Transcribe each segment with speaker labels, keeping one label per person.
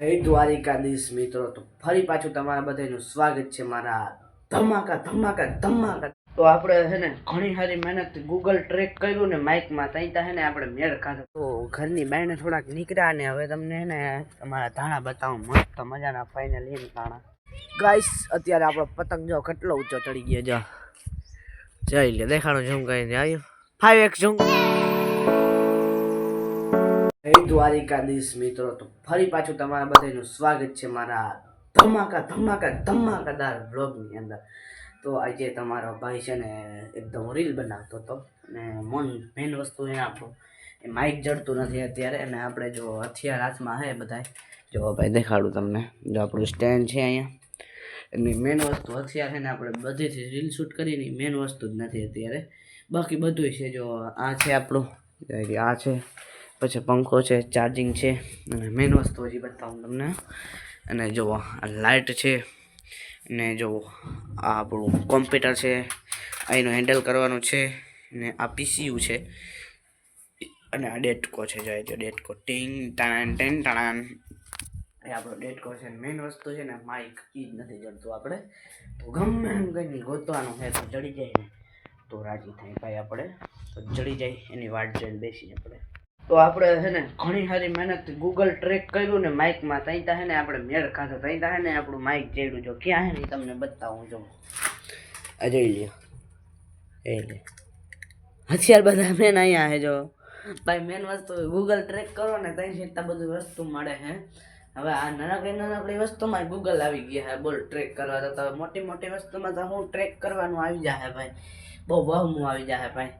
Speaker 1: હે દ્વારિકાધીશ મિત્રો. તો ફરી પાછું તમારા બધાનું સ્વાગત છે મારા ધમાકા ધમાકા ધમાકા. તો આપણે છે ને ઘણી સારી મહેનત ગૂગલ ટ્રેક કર્યું ને માઇકમાં ત્યાં ત્યાં છે ને આપણે મેળ ખાધો. તો ઘરની બાયને થોડાક નીકળ્યા ને હવે તમને ને તમારા ધાણા બતાવું. મસ્ત મજાના ફાઇનલ એમ ધાણા. ગાઈસ અત્યારે આપણો પતંગ જો કેટલો ઊંચો ચડી ગયો જો. જઈ લે દેખાડો ઝૂમ કરીને આવ્યું. ફાઈવ એક્સ ઝૂમ હે દ્વારિકાધીશ મિત્રો. તો ફરી પાછું તમારા બધાનું સ્વાગત છે મારા ધમાકા ધમાકા, ધમાકાદાર બ્લોગની અંદર. તો આજે તમારો ભાઈ છે ને એકદમ રીલ બનાવતો હતો અને મન મેન વસ્તુ એ આપણું, એ માઇક જડતું નથી અત્યારે. અને આપણે જો હથિયાર હાથમાં હે બધાય. જો ભાઈ દેખાડું તમને. જો આપણું સ્ટેન્ડ છે અહીંયા. એની મેન વસ્તુ હથિયાર છે ને આપણે બધીથી રીલ શૂટ કરીને મેઇન વસ્તુ જ નથી અત્યારે. બાકી બધું છે જો આ છે આપણું. આ છે પછી પંખો છે ચાર્જિંગ છે, અને મેઇન વસ્તુ હજી બતાવું તમને. અને જુઓ આ લાઇટ છે, ને જુઓ આ આપણું કોમ્પ્યુટર છે અહીંનું હેન્ડલ કરવાનું છે, ને આ પીસીયુ છે. અને આ ડેટકો છે જાય જો ડેટકો. ટીંગ ટાણ ટેન ટાણ એ આપણો ડેટકો છે મેઇન વસ્તુ છે, ને માઇક એ જ નથી જડતું આપણે. તો ગમે એમ કંઈ ગોતવાનું છે, તો જડી જાય ને. તો રાજી થાય ભાઈ આપણે. તો જડી જાય, એની વાટ જઈને બેસીને આપણે. તો આપણે છે ને ઘણી સારી મહેનત ગૂગલ ટ્રેક કર્યું ને માઇકમાં ત્યાં ત્યાં ને આપણે મેળ ખાધો. ત્યાં ત્યાં ને આપણું માઇક જેડું જો. ક્યાં છે ને તમને બતાવું જો. આ જોઈ લ્યો. એ લે હથિયાર બધા મેન અહીંયા છે જો. ભાઈ મેન વસ્તુ ગૂગલ ટ્રેક કરો ને ત્યાં છતાં બધું વસ્તુ મળે છે હવે આ નાનકડી નાનકડી વસ્તુમાં ગૂગલ આવી ગયા હે બોલ ટ્રેક કરવા તો તો મોટી મોટી વસ્તુમાં તો હું ટ્રેક કરવાનું આવી જાય ભાઈ. બહુ વહમું આવી જાય ભાઈ.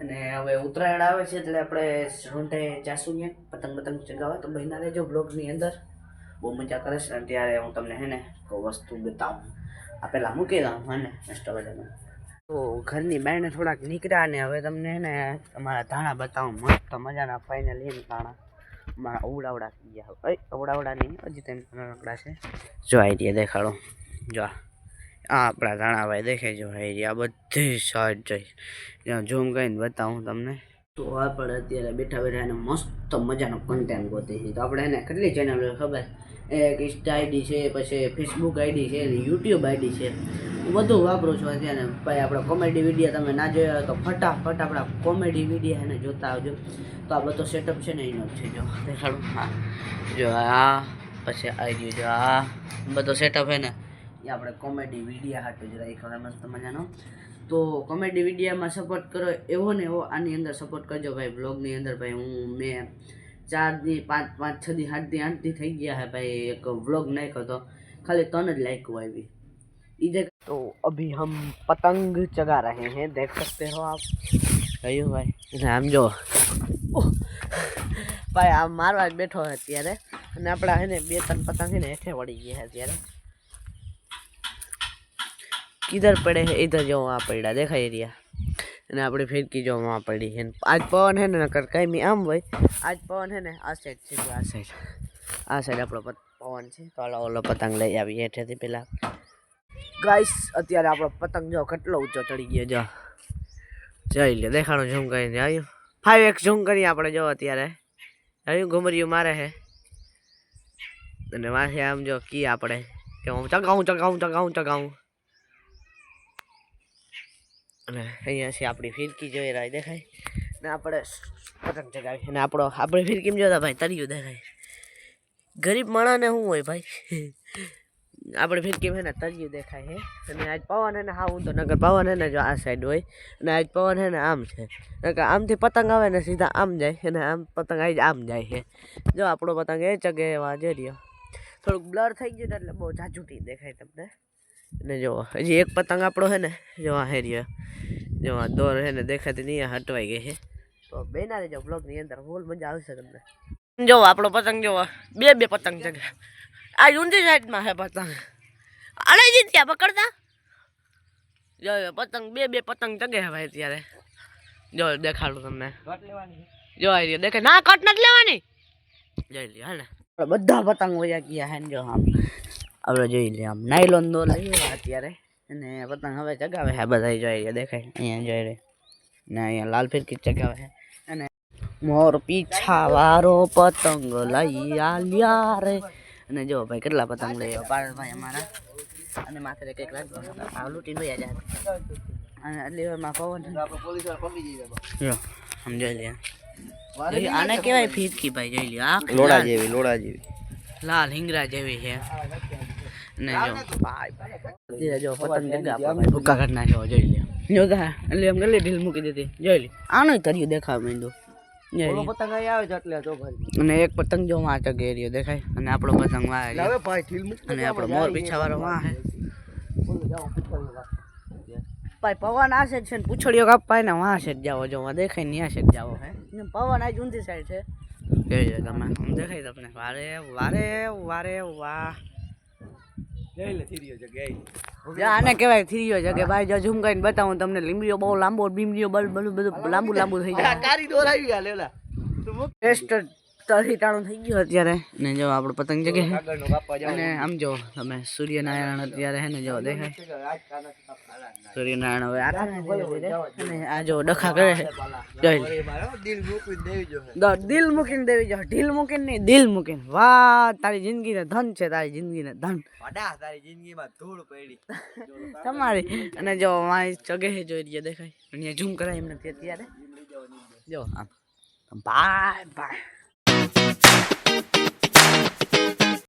Speaker 1: અને હવે ઉત્તરાયણ આવે છે એટલે આપણે રોંઢે જાશું ને, પતંગ પતંગ ચગાવવા. તો બહેના રહેજો બ્લોગની અંદર બહુ મજા કરે છે અને ત્યારે હું તમને હે ને કોઈ વસ્તુ બતાવું. આ પહેલાં મૂકી દઉં, હે ને ઇન્સ્ટાગ્રામમાં તો ઘરની બહેને થોડાક નીકળ્યા ને, હવે તમને હે ને તમારા ધાણા બતાવું. મસ્ત મજાના ફાઇનલ એમ ધાણા. મારા અવડાવડા થઈ ગયા હવે. અવડાવડા નહીં, હજી તેમ નાનકડા છે. જો આઈડિયા દેખાડો. જો આ આપણા ધાણાભાઈ દેખાય જો આઈડિયા બધી સાઈડ જઈ. જ્યાં ઝૂમ કરીને બતાવું તમને. તો આપણે અત્યારે બેઠા બેઠા એને મસ્ત મજાનો કન્ટેન્ટ ગોતી છે. તો આપણે એને કેટલી ચેનલ ખબર? એક ઇન્સ્ટા આઈડી છે, પછી ફેસબુક આઈડી છે યુટ્યુબ આઈડી છે. બધું વાપરું છું અત્યારે ભાઈ આપણે કોમેડી વીડિયો તમે ના જોયા હોય તો ફટાફટ આપણા કોમેડી વીડિયો એને જોતા આવજો. તો આ બધો સેટઅપ છે ને, એનો છે. જો, દેખાડું. હા. જો આ પછી આવી ગયું જો આ બધો સેટઅપ છે ને. એ આપણે કોમેડી વીડિયો હાટું જ રાખ્યો. મસ્ત મજાનો તો કોમેડી વિડીયામાં સપોર્ટ કરો એવો ને એવો, આની અંદર સપોર્ટ કરજો ભાઈ. બ્લોગની અંદર ભાઈ, હું, મેં ચાર દી, પાંચ પાંચ, છ દી આઠ દી આઠ દી થઈ ગયા હે ભાઈ. એક વ્લોગ નાખ્યો તો. ખાલી ત્રણ જ લાઈકો આવી इधर तो अभी हम पतंग चगा रहे हैं देख सकते हो आप કયું ભાઈ અને આમ જો ઓહ, ભાઈ આમ મારવા જ બેઠો છે અત્યારે અને આપણા હે ને બે ત્રણ પતંગ છે ને હેઠે વળી ગયા છે અત્યારે કિધર પડે છે ઇધર જો આ પડ્યા દેખાય રહ્યા અને આપણે ફિરકી જો આ પડી છે આજ પવન છે ને નકર કાંઈ આમ હોય આજ પવન છે ને આ સાઈડ છે જો આ સાઈડ આ સાઈડ આપણો પત- પવન છે તો ઓલો ઓલો પતંગ લઈ આવી હેઠેથી પેલા ગાઈસ અત્યારે આપણો પતંગ જો કેટલો ઊંચો ચડી ગયો જો. જઈ લે દેખાડો ઝૂમ કરીને આવ્યું ફાઈવ એક ઝૂમ કરી આપણે જો અત્યારે. આવ્યું ઘુમરિયું મારે છે અને વાંચે આમ જો કી આપણે. કે હું ચગાવું ચગાવું ચગાવું ચગાવું. અને અહીંયા છે આપણી ફિરકી જોઈ રહી, દેખાય? ને આપણે પતંગ ચગાવી. અને આપણો, આપણે ફિરકીમાં જોતા ભાઈ તરિયું દેખાય. ગરીબ માણસને શું હોય ભાઈ? આપણે ફિરકી છે ને તરિયું દેખાય છે અને આજ પવન હે ને હા હું તો નગર પવન હે ને જો આ સાઈડ હોય. અને આજ પવન હે ને આમ છે. નકર આમથી પતંગ આવે ને સીધા આમ જાય અને આમ પતંગ આવી આમ જાય છે જો આપણો પતંગ એ ચગે એવા જઈ રહ્યો. થોડુંક બ્લર થઈ ગયું એટલે બહુ ઝાઝૂટી દેખાય તમને. અને જો, હજી એક પતંગ આપણો છે ને, જો આ હેરિયો જો આ દોર છે ને દેખાતી નહીં હટવાઈ ગઈ છે તો બેના રહેજો બ્લોગની અંદર ફૂલ મજા આવશે તમને. જો આપણો પતંગ, જો બે બે પતંગ ચગે. આ ઊંધી સાઈડમાં છે પતંગ. અરે જી ત્યાં પકડતા? જો પતંગ બે બે પતંગ છે ભાઈ અત્યારે. જો દેખાડું તમને. જો દેખાય. ના કટ નથી લેવાની. જોઈ લે હા ને બધા પતંગ વયા ગયા હે જો આમ. આપણે જોઈ લે આમ. નાયલોન દો લઈએ અત્યારે. અને પતંગ હવે ચગાવે છે બધા જોઈ દેખાય. અહીંયા જોઈ રે ને અહીંયા લાલ ફિરકી ચગાવે છે અને મોર પીછા વારો પતંગ લઈ આલ્યા રે. અને જો ભાઈ કેટલા પતંગ લઈ આવ્યો. પારસભાઈ અમારા. અને માથે કંઈક લાગ્યું આ લૂંટી લઈ જાય અને એટલી વારમાં પવન સમજાઈ લે આને કેવાય ફીરકી ભાઈ જોઈ લ્યો. આ
Speaker 2: લોડા જેવી લોડા જેવી.
Speaker 1: લાલ હિંગરા જેવી છે. ને જો. જો પતંગ ભાઈ ભૂકા ઘટના નાખ્યો જોઈ લ્યો. જો એટલે એમ ગલી ઢીલ મૂકી દીધી. જોઈ લ્યો. આનો કર્યું દેખાવ માંડ્યું.
Speaker 2: પતંગ અહીં આવે છે એટલે તો ભાઈ.
Speaker 1: અને એક પતંગ જો માં રહ્યો દેખાય? અને આપણો પતંગ.
Speaker 2: હવે ભાઈ મૂક
Speaker 1: અને આપણો મોર પીછાવાળો વાહ હે. ભાઈ પવન આ સાઈડ છે ને પૂછડીઓ કાપાય ને વાહ સાઈડ જાઓ જો વાં દેખાય ને આ સાઈડ જાવો હે. પવન આ ઊંધી સાઈડ છે. કેવી લો તમે આમ દેખાય તમને. વારે વારે વારે વાહ.
Speaker 2: જઈ લે
Speaker 1: જો આને કહેવાય થીરીઓ છે કે ભાઈ જો ઝૂમ કરીને બતાવું તમને લીમડીઓ બહુ લાંબો બીમડીઓ બલ બધું બધું લાંબુ લાંબુ થઈ જાય.
Speaker 2: કારી દોર આવી ગયા લેલા.
Speaker 1: ટેસ્ટ તરી તાણું થઈ ગયું અત્યારે. ને જો આપણો પતંગ જગે છે
Speaker 2: આગળનો કાપવા જાવ.
Speaker 1: અને આમ જો તમે સૂર્યનારાયણ અત્યારે હે ને જો દેખાય. સૂર્યનારાયણ હવે આખા અને આ જો ડખા કરે છે.
Speaker 2: દિલ મૂકીને દેવી જો
Speaker 1: દિલ મૂકીને દેવી જો ઢીલ મૂકીને નહીં દિલ મૂકીને. વાહ તારી જિંદગીને ધન છે તારી જિંદગીને ધન.
Speaker 2: તારી જિંદગીમાં ધૂળ પડી.
Speaker 1: તમારી. અને જો મારી ચગે છે જોઈ રહ્યા દેખાય. અહીંયા ઝૂમ કરાય એમ નથી અત્યારે. જો આમ. Bye bye.